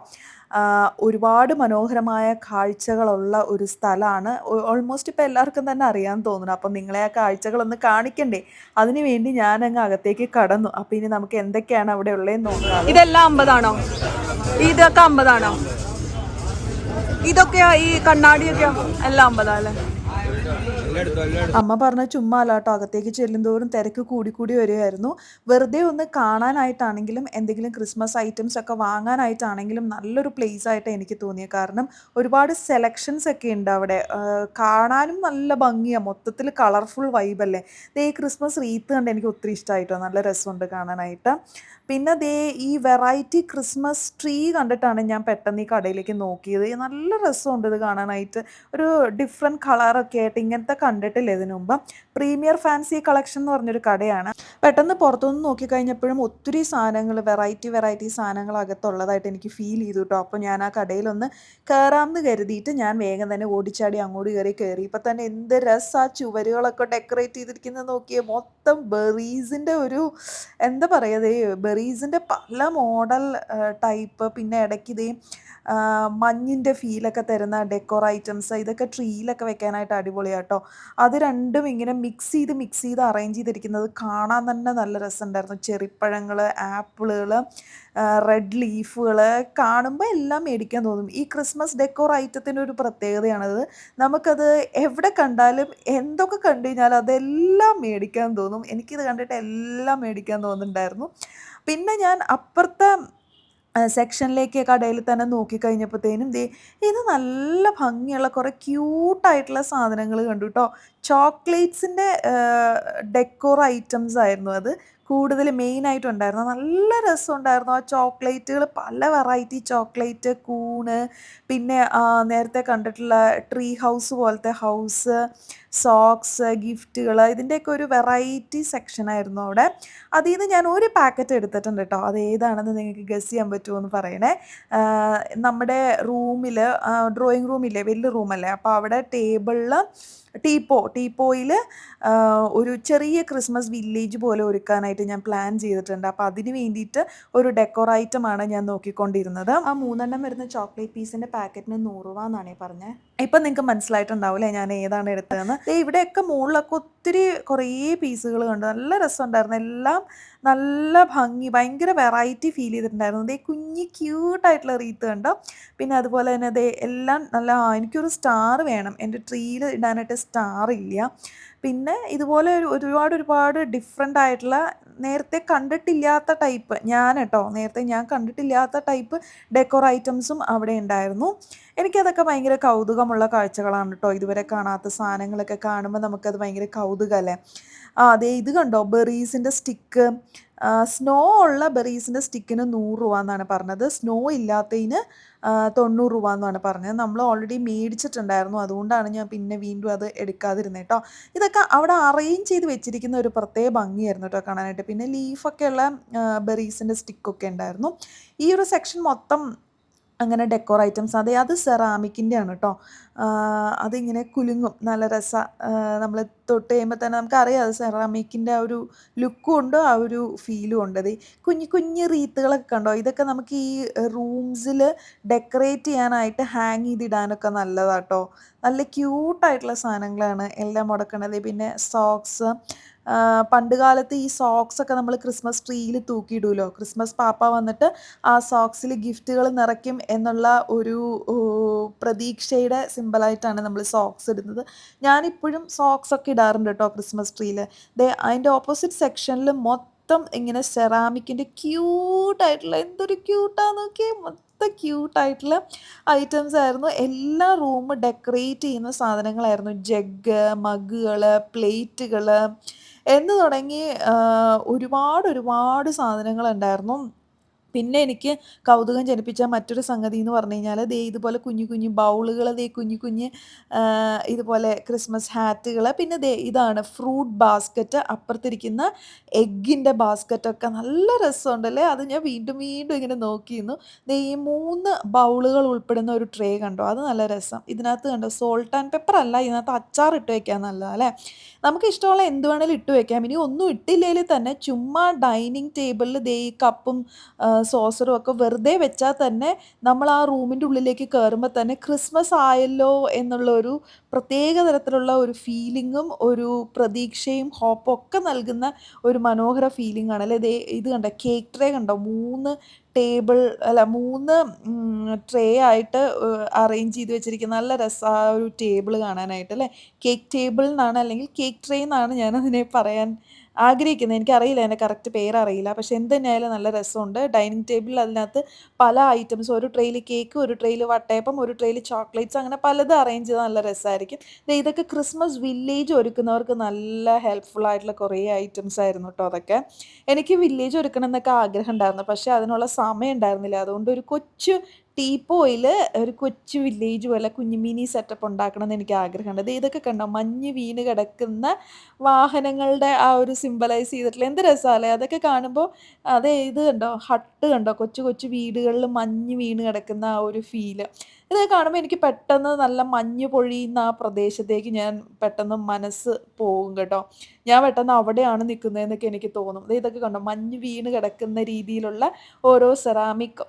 ഒരുപാട് മനോഹരമായ കാഴ്ചകളുള്ള ഒരു സ്ഥലമാണ്. ഓൾമോസ്റ്റ് ഇപ്പോൾ എല്ലാവർക്കും തന്നെ അറിയാൻ തോന്നുന്നു. അപ്പം നിങ്ങളെ ആ കാഴ്ചകളൊന്ന് കാണിക്കണ്ടേ? അതിനു വേണ്ടി ഞാൻ അങ്ങ് അകത്തേക്ക് കടന്നു. അപ്പം ഇനി നമുക്ക് എന്തൊക്കെയാണ് അവിടെ ഉള്ളതെന്ന് നോക്കാം. ഇതെല്ലാം അമ്പതാണോ? ഇതൊക്കെ അമ്പതാണോ? ഇതൊക്കെയോ ഈ കണ്ണാടിയൊക്കെയോ എല്ലാം അമ്പതാ അല്ലേ? അമ്മ പറഞ്ഞ ചുമ്മാ അല്ലാട്ടോ അകത്തേക്ക് ചെല്ലുന്തോറും തിരക്ക് കൂടി കൂടി വരികയായിരുന്നു. വെറുതെ ഒന്ന് കാണാനായിട്ടാണെങ്കിലും എന്തെങ്കിലും ക്രിസ്മസ് ഐറ്റംസ് ഒക്കെ വാങ്ങാനായിട്ടാണെങ്കിലും നല്ലൊരു പ്ലേസ് ആയിട്ട് എനിക്ക് തോന്നിയത് കാരണം ഒരുപാട് സെലക്ഷൻസ് ഒക്കെ ഉണ്ട് അവിടെ. കാണാനും നല്ല ഭംഗിയാണ് മൊത്തത്തിൽ കളർഫുൾ വൈബല്ലേ ഈ ക്രിസ്മസ് റീത്ത് കണ്ട് എനിക്ക് ഒത്തിരി ഇഷ്ടമായിട്ടോ നല്ല രസമുണ്ട് കാണാനായിട്ട്. പിന്നെ ദേ ഈ വെറൈറ്റി ക്രിസ്മസ് ട്രീ കണ്ടിട്ടാണ് ഞാൻ പെട്ടെന്ന് ഈ കടയിലേക്ക് നോക്കിയത്. നല്ല രസമുണ്ട് ഇത് കാണാനായിട്ട്. ഒരു ഡിഫറെന്റ് കളറൊക്കെ ആയിട്ട് ഇങ്ങനത്തെ കണ്ടിട്ടില്ല ഇതിനു മുമ്പ്? പ്രീമിയർ ഫാൻസി കളക്ഷൻ എന്ന് പറഞ്ഞൊരു കടയാണ്. പെട്ടെന്ന് പുറത്തുനിന്ന് നോക്കിക്കഴിഞ്ഞപ്പോഴും ഒത്തിരി സാധനങ്ങൾ വെറൈറ്റി വെറൈറ്റി സാധനങ്ങൾ അകത്തുള്ളതായിട്ട് എനിക്ക് ഫീൽ ചെയ്തു കേട്ടോ അപ്പോൾ ഞാൻ ആ കടയിലൊന്ന് കയറാമെന്ന് കരുതിയിട്ട് ഞാൻ വേഗം തന്നെ ഓടിച്ചാടി അങ്ങോട്ട് കയറി കയറി. ഇപ്പം തന്നെ എന്ത് രസം ആ ചുവരുകളൊക്കെ ഡെക്കറേറ്റ് ചെയ്തിരിക്കുന്നത് നോക്കിയേ മൊത്തം ബെറീസിന്റെ ഒരു എന്താ പറയുക ബെറീസിന്റെ പല മോഡൽ ടൈപ്പ് പിന്നെ ഇടയ്ക്ക് ഇതേ മഞ്ഞിന്റെ ഫീലൊക്കെ തരുന്ന ഡെക്കോർ ഐറ്റംസ് ഇതൊക്കെ ട്രീയിലൊക്കെ വെക്കാനായിട്ട് അടിപൊളിയാട്ടോ. അത് രണ്ടും ഇങ്ങനെ മിക്സ് ചെയ്ത് മിക്സ് ചെയ്ത് അറേഞ്ച് ചെയ്തിരിക്കുന്നത് കാണാൻ തന്നെ നല്ല രസമുണ്ടായിരുന്നു. ചെറിപ്പഴങ്ങൾ ആപ്പിളുകൾ റെഡ് ലീഫുകൾ കാണുമ്പോൾ എല്ലാം മേടിക്കാൻ തോന്നും. ഈ ക്രിസ്മസ് ഡെക്കോർ ഐറ്റത്തിന്റെ ഒരു പ്രത്യേകതയാണത്. നമുക്കത് എവിടെ കണ്ടാലും എന്തൊക്കെ കണ്ടു കഴിഞ്ഞാലും അതെല്ലാം മേടിക്കാൻ തോന്നും. എനിക്കിത് കണ്ടിട്ട് എല്ലാം മേടിക്കാൻ തോന്നുന്നുണ്ടായിരുന്നു. പിന്നെ ഞാൻ അപ്പുറത്തെ സെക്ഷനിലേക്ക് കടയിൽ തന്നെ നോക്കിക്കഴിഞ്ഞപ്പോഴത്തേനും ദേ ഇത് നല്ല ഭംഗിയുള്ള കുറേ ക്യൂട്ടായിട്ടുള്ള സാധനങ്ങൾ കണ്ടു കേട്ടോ ചോക്ലേറ്റ്സിന്റെ ഡെക്കോർ ഐറ്റംസ് ആയിരുന്നു അത്. കൂടുതൽ മെയിനായിട്ട് ഉണ്ടായിരുന്നു നല്ല രസം രസമുണ്ടായിരുന്നു. ആ ചോക്ലേറ്റുകൾ പല വെറൈറ്റി ചോക്ലേറ്റ് കൂണ് പിന്നെ നേരത്തെ കണ്ടിട്ടുള്ള ട്രീ ഹൗസ് പോലത്തെ ഹൗസ് സോക്സ് ഗിഫ്റ്റുകൾ ഇതിന്റെയൊക്കെ ഒരു വെറൈറ്റി സെക്ഷനായിരുന്നു അവിടെ. അതിൽ നിന്ന് ഞാൻ ഒരു പാക്കറ്റ് എടുത്തിട്ടുണ്ട് കേട്ടോ അത് ഏതാണെന്ന് നിങ്ങൾക്ക് ഗസ് ചെയ്യാൻ പറ്റുമോ എന്ന് പറയണേ നമ്മുടെ റൂമിൽ ഡ്രോയിങ് റൂമില്ലേ വലിയ റൂമല്ലേ അപ്പോൾ അവിടെ ടേബിളിൽ ടീപ്പോ ടീപ്പോയിൽ ഒരു ചെറിയ ക്രിസ്മസ് വില്ലേജ് പോലെ ഒരുക്കാനായിട്ട് ഞാൻ പ്ലാൻ ചെയ്തിട്ടുണ്ട്. അപ്പോൾ അതിന് വേണ്ടിയിട്ട് ഒരു ഡെക്കോർ ഐറ്റമാണ് ഞാൻ നോക്കിക്കൊണ്ടിരുന്നത്. ആ മൂന്നെണ്ണം വരുന്ന ചോക്ലേറ്റ് പീസിന്റെ പാക്കറ്റിന് നൂറ് രൂപ എന്നാണ് പറഞ്ഞത് ഇപ്പം നിങ്ങൾക്ക് മനസ്സിലായിട്ടുണ്ടാവില്ലേ ഞാൻ ഏതാണ് എടുത്തതെന്ന്? ഇവിടെയൊക്കെ മുകളിലൊക്കെ ഒത്തിരി കുറേ പീസുകൾ കണ്ടു. നല്ല രസമുണ്ടായിരുന്നു. എല്ലാം നല്ല ഭംഗി ഭയങ്കര വെറൈറ്റി ഫീൽ ചെയ്തിട്ടുണ്ടായിരുന്നു. ദേ കുഞ്ഞി ക്യൂട്ടായിട്ടുള്ള റീത്ത് കണ്ടോ? പിന്നെ അതുപോലെ തന്നെ ദേ എല്ലാം നല്ല എനിക്കൊരു സ്റ്റാർ വേണം. എന്റെ ട്രീയിൽ ഇടാനായിട്ട് സ്റ്റാർ ഇല്ല. പിന്നെ ഇതുപോലെ ഒരു- ഒരുപാട് ഒരുപാട് ഡിഫറെന്റ് ആയിട്ടുള്ള നേരത്തെ കണ്ടിട്ടില്ലാത്ത ടൈപ്പ് ഞാൻ കേട്ടോ നേരത്തെ ഞാൻ കണ്ടിട്ടില്ലാത്ത ടൈപ്പ് ഡെക്കോർ ഐറ്റംസും അവിടെ ഉണ്ടായിരുന്നു. എനിക്കതൊക്കെ ഭയങ്കര കൗതുകമുള്ള കാഴ്ചകളാണ് കേട്ടോ ഇതുവരെ കാണാത്ത സാധനങ്ങളൊക്കെ കാണുമ്പോൾ നമുക്കത് ഭയങ്കര കൗതുകമല്ലേ ആ അതെ ഇത് കണ്ടോ? ബെറീസിന്റെ സ്റ്റിക്ക് സ്നോ ഉള്ള ബെറീസിന്റെ സ്റ്റിക്കിന് നൂറ് രൂപ എന്നാണ് പറഞ്ഞത്. സ്നോ ഇല്ലാത്തതിന് തൊണ്ണൂറ് രൂപ എന്നാണ് പറഞ്ഞത്. നമ്മൾ ഓൾറെഡി മേടിച്ചിട്ടുണ്ടായിരുന്നു. അതുകൊണ്ടാണ് ഞാൻ പിന്നെ വീണ്ടും അത് എടുക്കാതിരുന്നത് കേട്ടോ. ഇതൊക്കെ അവിടെ അറേഞ്ച് ചെയ്ത് വെച്ചിരിക്കുന്ന ഒരു പ്രത്യേക ഭംഗിയായിരുന്നു കേട്ടോ കാണാനായിട്ട്. പിന്നെ ലീഫൊക്കെയുള്ള ബെറീസിന്റെ സ്റ്റിക്കൊക്കെ ഉണ്ടായിരുന്നു. ഈ ഒരു സെക്ഷൻ മൊത്തം അങ്ങനെ ഡെക്കോർ ഐറ്റംസ് അതെ അത് സെറാമിക്കിന്റെ ആണ് കേട്ടോ അതിങ്ങനെ കുലുങ്ങും. നല്ല രസ നമ്മൾ തൊട്ട് കഴിയുമ്പോൾ തന്നെ നമുക്കറിയാം അത് സെറാമിക്കിന്റെ ആ ഒരു ലുക്കും ഉണ്ടോ ആ ഒരു ഫീലും ഉണ്ട്. അത് കുഞ്ഞു കുഞ്ഞു റീത്തുകളൊക്കെ കണ്ടോ? ഇതൊക്കെ നമുക്ക് ഈ റൂംസിൽ ഡെക്കറേറ്റ് ചെയ്യാനായിട്ട് ഹാങ് ചെയ്തിടാനൊക്കെ നല്ലതാട്ടോ നല്ല ക്യൂട്ടായിട്ടുള്ള സാധനങ്ങളാണ് എല്ലാം മുടക്കണത്. പിന്നെ സോക്സ് പണ്ട് കാലത്ത് ഈ സോക്സ് ഒക്കെ നമ്മൾ ക്രിസ്മസ് ട്രീയിൽ തൂക്കിയിടുമല്ലോ ക്രിസ്മസ് പാപ്പ വന്നിട്ട് ആ സോക്സിൽ ഗിഫ്റ്റുകൾ നിറയ്ക്കും എന്നുള്ള ഒരു പ്രതീക്ഷയുടെ സിമ്പിളായിട്ടാണ് നമ്മൾ സോക്സ് ഇടുന്നത്. ഞാനിപ്പോഴും സോക്സ് ഒക്കെ ഇടാറുണ്ട് കേട്ടോ ക്രിസ്മസ് ട്രീയിൽ ദേ അതിന്റെ ഓപ്പോസിറ്റ് സെക്ഷനിൽ മൊത്തം ഇങ്ങനെ സെറാമിക്കിന്റെ ക്യൂട്ടായിട്ടുള്ള എന്തൊരു ക്യൂട്ടാന്ന് നോക്കിയേ? മൊത്തം ക്യൂട്ടായിട്ടുള്ള ഐറ്റംസ് ആയിരുന്നു. എല്ലാ റൂം ഡെക്കറേറ്റ് ചെയ്യുന്ന സാധനങ്ങളായിരുന്നു. ജഗ് മഗുകൾ പ്ലേറ്റുകൾ എന്ന് തുടങ്ങി ഒരുപാട് ഒരുപാട് സാധനങ്ങളുണ്ടായിരുന്നു പിന്നെ എനിക്ക് കൗതുകം ജനിപ്പിച്ച മറ്റൊരു സംഗതി എന്ന് പറഞ്ഞു കഴിഞ്ഞാൽ ദേ ഇതുപോലെ കുഞ്ഞു കുഞ്ഞു ബൗളുകൾ ദേ കുഞ്ഞു കുഞ്ഞ് ഇതുപോലെ ക്രിസ്മസ് ഹാറ്റുകൾ പിന്നെ ദേ ഇതാണ് ഫ്രൂട്ട് ബാസ്ക്കറ്റ് അപ്പുറത്തിരിക്കുന്ന എഗ്ഗിന്റെ ബാസ്ക്കറ്റൊക്കെ. നല്ല രസമുണ്ടല്ലേ? അത് ഞാൻ വീണ്ടും വീണ്ടും ഇങ്ങനെ നോക്കിയിരുന്നു. ദേ ഈ മൂന്ന് ബൗളുകൾ ഉൾപ്പെടുന്ന ഒരു ട്രേ കണ്ടോ? അത് നല്ല രസം. ഇതിനകത്ത് കണ്ടോ? സോൾട്ട് ആൻഡ് പെപ്പർ അല്ല ഇതിനകത്ത് അച്ചാർ ഇട്ട് വയ്ക്കാൻ നല്ലതാണ് അല്ലേ? നമുക്ക് ഇഷ്ടമുള്ള എന്ത് വേണേലും ഇട്ട് വയ്ക്കാം ഇനി ഒന്നും ഇട്ടില്ലെങ്കിൽ തന്നെ ചുമ്മാ ഡൈനിങ് ടേബിളിൽ ദേ ഈ കപ്പും സോസറും ഒക്കെ വെറുതെ വെച്ചാൽ തന്നെ നമ്മൾ ആ റൂമിന്റെ ഉള്ളിലേക്ക് കയറുമ്പോൾ തന്നെ ക്രിസ്മസ് ആയല്ലോ എന്നുള്ള ഒരു പ്രത്യേക തരത്തിലുള്ള ഒരു ഫീലിങ്ങും ഒരു പ്രതീക്ഷയും ഹോപ്പും ഒക്കെ നൽകുന്ന ഒരു മനോഹര ഫീലിംഗ് ആണ്. അല്ലെ? ഇത് കണ്ടോ? കേക്ക് ട്രേ കണ്ടോ? മൂന്ന് ടേബിൾ അല്ല മൂന്ന് ട്രേ ആയിട്ട് അറേഞ്ച് ചെയ്ത് വെച്ചിരിക്കുന്ന നല്ല രസാ ഒരു ടേബിൾ കാണാനായിട്ട് അല്ലേ? കേക്ക് ടേബിൾ എന്നാണ് അല്ലെങ്കിൽ കേക്ക് ട്രേ എന്നാണ് ഞാനതിനെ പറയാൻ ആഗ്രഹിക്കുന്നത്. എനിക്കറിയില്ല എന്റെ കറക്റ്റ് പേരറിയില്ല. പക്ഷെ എന്ത് നല്ല രസമുണ്ട്. ഡൈനിങ് ടേബിളിൽ അതിനകത്ത് പല ഐറ്റംസ്. ഒരു ട്രെയിൽ കേക്ക് ഒരു ട്രെയിൽ വട്ടയപ്പം ഒരു ട്രെയിൽ ചോക്ലേറ്റ്സ് അങ്ങനെ പലതും അറേഞ്ച് ചെയ്താൽ നല്ല രസമായിരിക്കും. ഇതൊക്കെ ക്രിസ്മസ് വില്ലേജ് ഒരുക്കുന്നവർക്ക് നല്ല ഹെൽപ്ഫുൾ ആയിട്ടുള്ള കുറേ ഐറ്റംസ് ആയിരുന്നു കേട്ടോ അതൊക്കെ. എനിക്ക് വില്ലേജ് ഒരുക്കണം എന്നൊക്കെ ആഗ്രഹം ഉണ്ടായിരുന്നു. പക്ഷേ അതിനുള്ള സമയം ഉണ്ടായിരുന്നില്ല. അതുകൊണ്ട് ഒരു കൊച്ചു ടീപ്പോയിൽ ഒരു കൊച്ചു വില്ലേജ് പോലെ കുഞ്ഞു മിനി സെറ്റപ്പ് ഉണ്ടാക്കണം എന്ന് എനിക്ക് ആഗ്രഹമുണ്ട്. ഇതൊക്കെ കണ്ടോ? മഞ്ഞ് വീണ് കിടക്കുന്ന വാഹനങ്ങളുടെ ആ ഒരു സിമ്പലൈസ് ചെയ്തിട്ടില്ല എന്ത് രസമല്ലേ അതൊക്കെ കാണുമ്പോൾ അത് ഇത് കണ്ടോ? ഹട്ട് കണ്ടോ? കൊച്ചു കൊച്ചു വീടുകളിൽ മഞ്ഞ് വീണ് കിടക്കുന്ന ആ ഒരു ഫീൽ ഇത് കാണുമ്പോൾ എനിക്ക് പെട്ടെന്ന് നല്ല മഞ്ഞ് പൊഴിയുന്ന ആ പ്രദേശത്തേക്ക് ഞാൻ പെട്ടെന്ന് മനസ്സ് പോകും കേട്ടോ. ഞാൻ പെട്ടെന്ന് അവിടെയാണ് നിൽക്കുന്നതെന്നൊക്കെ എനിക്ക് തോന്നും. ഇതൊക്കെ കണ്ടോ? മഞ്ഞ് വീണ് കിടക്കുന്ന രീതിയിലുള്ള ഓരോ സെറാമിക്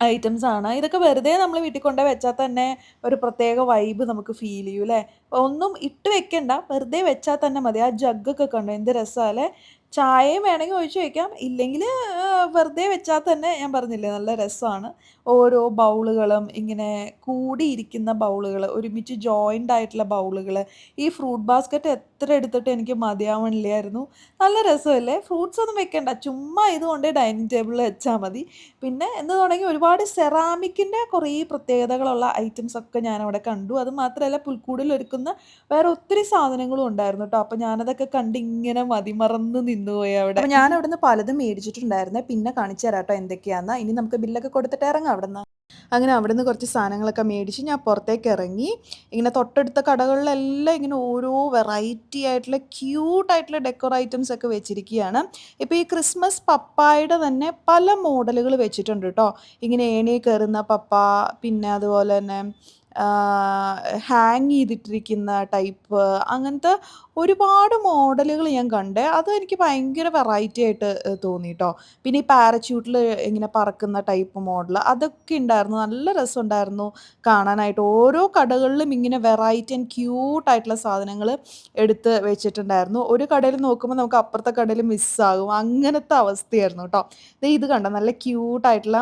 ഐറ്റംസ് ആണ്. ഇതൊക്കെ വെറുതെ നമ്മൾ വീട്ടിൽ കൊണ്ട് വെച്ചാൽ തന്നെ ഒരു പ്രത്യേക വൈബ് നമുക്ക് ഫീൽ ചെയ്യും അല്ലേ ഒന്നും ഇട്ട് വെക്കണ്ട. വെറുതെ വെച്ചാൽ തന്നെ മതി. ആ ജഗ്ഗൊക്കെ കണ്ടോ? എന്ത് രസമല്ലേ ചായയും വേണമെങ്കിൽ ഒഴിച്ച് വയ്ക്കാം ഇല്ലെങ്കിൽ വെറുതെ വെച്ചാൽ തന്നെ ഞാൻ പറഞ്ഞില്ലേ നല്ല രസമാണ്. ഓരോ ബൗളുകളും ഇങ്ങനെ കൂടിയിരിക്കുന്ന ബൗളുകൾ ഒരുമിച്ച് ജോയിന്റ് ആയിട്ടുള്ള ബൗളുകൾ. ഈ ഫ്രൂട്ട് ബാസ്ക്കറ്റ് എത്ര എടുത്തിട്ട് എനിക്ക് മതിയാവണില്ലായിരുന്നു. നല്ല രസമല്ലേ? ഫ്രൂട്ട്സ് ഒന്നും വെക്കണ്ട. ചുമ്മാ ഇതുകൊണ്ട് ഡൈനിങ് ടേബിളിൽ വെച്ചാൽ മതി. പിന്നെ എന്ന് തുടങ്ങി? ഒരുപാട് സെറാമിക്കിന്റെ കുറേ പ്രത്യേകതകളുള്ള ഐറ്റംസ് ഒക്കെ ഞാനവിടെ കണ്ടു. അത് മാത്രമല്ല പുൽക്കൂടിൽ ഒരുക്കുന്ന വേറെ ഒത്തിരി സാധനങ്ങളും ഉണ്ടായിരുന്നു കേട്ടോ. അപ്പോൾ ഞാനതൊക്കെ കണ്ട് ഇങ്ങനെ മതിമറന്ന് നിന്നുപോയി അവിടെ. ഞാൻ അവിടുന്ന് പലതും മേടിച്ചിട്ടുണ്ടായിരുന്നേ. പിന്നെ കാണിച്ചു തരാം കേട്ടോ എന്തൊക്കെയാണെന്ന് ഇനി നമുക്ക് ബില്ലൊക്കെ കൊടുത്തിട്ട് ഇറങ്ങാം അവിടെ നിന്ന് അങ്ങനെ അവിടെ നിന്ന് കുറച്ച് സാധനങ്ങളൊക്കെ മേടിച്ച് ഞാൻ പുറത്തേക്ക് ഇറങ്ങി. ഇങ്ങനെ തൊട്ടടുത്ത കടകളിലെല്ലാം ഇങ്ങനെ ഓരോ വെറൈറ്റി ആയിട്ടുള്ള ക്യൂട്ടായിട്ടുള്ള ഡെക്കോർ ഐറ്റംസ് ഒക്കെ വെച്ചിരിക്കുകയാണ്. ഇപ്പോൾ ഈ ക്രിസ്മസ് പപ്പായുടെ തന്നെ പല മോഡലുകൾ വെച്ചിട്ടുണ്ട് കേട്ടോ ഇങ്ങനെ ഏണി കയറുന്ന പപ്പ പിന്നെ അതുപോലെ തന്നെ ഹാങ് ചെയ്തിട്ടിരിക്കുന്ന ടൈപ്പ് അങ്ങനത്തെ ഒരുപാട് മോഡലുകൾ ഞാൻ കണ്ടേ. അത് എനിക്ക് ഭയങ്കര വെറൈറ്റി ആയിട്ട് തോന്നി കേട്ടോ പിന്നെ ഈ പാരച്യൂട്ടിൽ ഇങ്ങനെ പറക്കുന്ന ടൈപ്പ് മോഡൽ അതൊക്കെ ഉണ്ടായിരുന്നു. നല്ല രസമുണ്ടായിരുന്നു കാണാനായിട്ട്. ഓരോ കടകളിലും ഇങ്ങനെ വെറൈറ്റി ആൻഡ് ക്യൂട്ട് ആയിട്ടുള്ള സാധനങ്ങൾ എടുത്ത് വെച്ചിട്ടുണ്ടായിരുന്നു. ഒരു കടയിൽ നോക്കുമ്പോൾ നമുക്ക് അപ്പുറത്തെ കടയിൽ മിസ്സാകും അങ്ങനത്തെ അവസ്ഥയായിരുന്നു കേട്ടോ ഇത് കണ്ടോ? നല്ല ക്യൂട്ടായിട്ടുള്ള